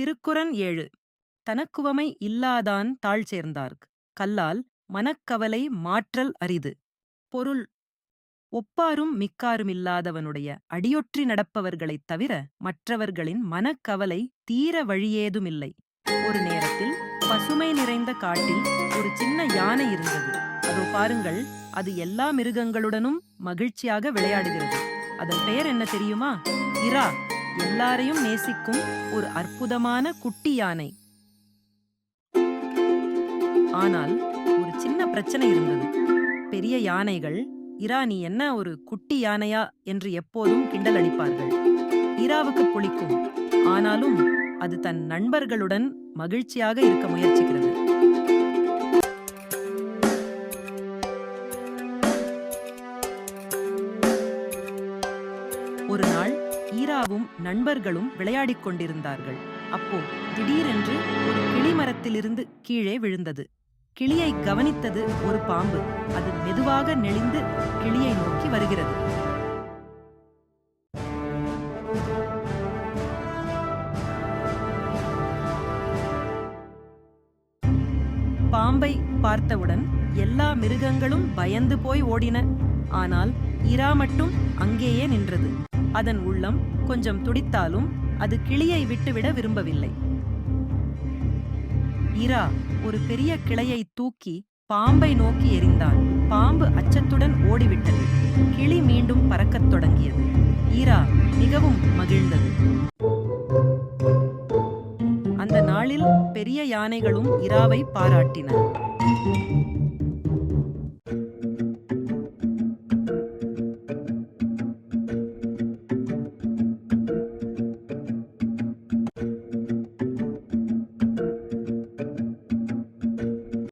திருக்குறன் ஏழு. தனக்குவமை இல்லாதான் தாழ் சேர்ந்தார்க். கல்லால் மனக்கவலை மாற்றல் அரிது. பொருள் ஒப்பாரும் மிக்காருமில்லாதவனுடைய அடியொற்றி நடப்பவர்களைத் தவிர மற்றவர்களின் மனக்கவலை தீர வழியேதுமில்லை ஒரு நேரத்தில் பசுமை நிறைந்த காட்டில் ஒரு சின்ன யானை இருந்தது. அதோ பாருங்கள் அது எல்லா மிருகங்களுடனும் மகிழ்ச்சியாக விளையாடுகிறது. அதன் பெயர் என்ன தெரியுமா? இரா. எல்லாரையும் நேசிக்கும் ஒரு அற்புதமான குட்டி யானை. ஆனால் ஒரு சின்ன பிரச்சனை இருந்தது. பெரிய யானைகள் இரா நீ என்ன ஒரு குட்டி யானையா என்று எப்போதும் கிண்டல் அடிப்பார்கள். இராவுக்கு புளிக்கும். ஆனாலும் அது தன் நண்பர்களுடன் மகிழ்ச்சியாக இருக்க முயற்சிக்கிறது. ஒரு நாள் ஈராவும் நண்பர்களும் விளையாடிக் கொண்டிருந்தார்கள். அப்போ திடீரென்று ஒரு கிளிமரத்திலிருந்து கீழே விழுந்தது. கிளியை கவனித்தது ஒரு பாம்பு. அது மெதுவாக நெளிந்து கிளியை நோக்கி வருகிறது. பாம்பை பார்த்தவுடன் எல்லா மிருகங்களும் பயந்து போய் ஓடின. ஆனால் இரா மட்டும் அங்கேயே நின்றது. அதன் உள்ளம் கொஞ்சம் துடித்தாலும் அது கிளியை விட்டுவிட விரும்பவில்லை. இரா ஒரு பெரிய கிளையை தூக்கி பாம்பை நோக்கி எறிந்தான். பாம்பு அச்சத்துடன் ஓடிவிட்டது. கிளி மீண்டும் பறக்கத் தொடங்கியது. ஈரா மிகவும் மகிழ்ந்தது. அந்த நாளில் பெரிய யானைகளும் இராவை பாராட்டின.